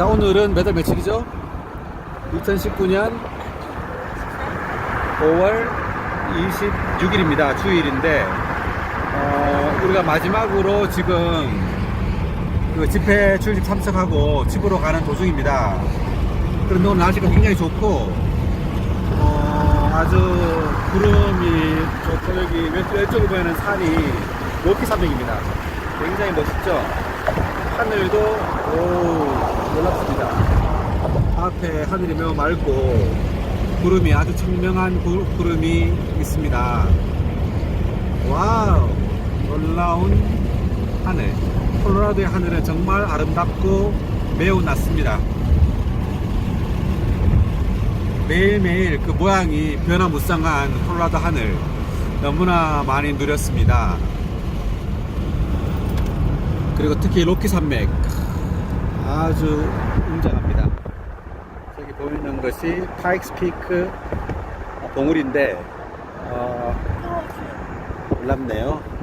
자 오늘은 몇월 며칠이죠? 2019년 5월 26일입니다. 주일인데 어, 우리가 마지막으로 지금 그 집회 출집 참석하고 집으로 가는 도중입니다. 그런데 오늘 날씨가 굉장히 좋고 어, 아주 구름이 좋고 여기 왼- 왼쪽에 보이는 산이 로키 산맥입니다. 굉장히 멋있죠? 하늘도 오 놀랍습니다. 앞에 하늘이 매우 맑고 구름이 아주 청명한 구, 구름이 있습니다. 와우 놀라운 하늘. 콜로라도의 하늘은 정말 아름답고 매우 낮습니다. 매일매일 그 모양이 변화무쌍한 콜로라도 하늘 너무나 많이 누렸습니다. 그리고 특히 로키 산맥 아주 웅장합니다. 저기 보이는 것이 파익스 피크 봉우리인데 어, 놀랍네요.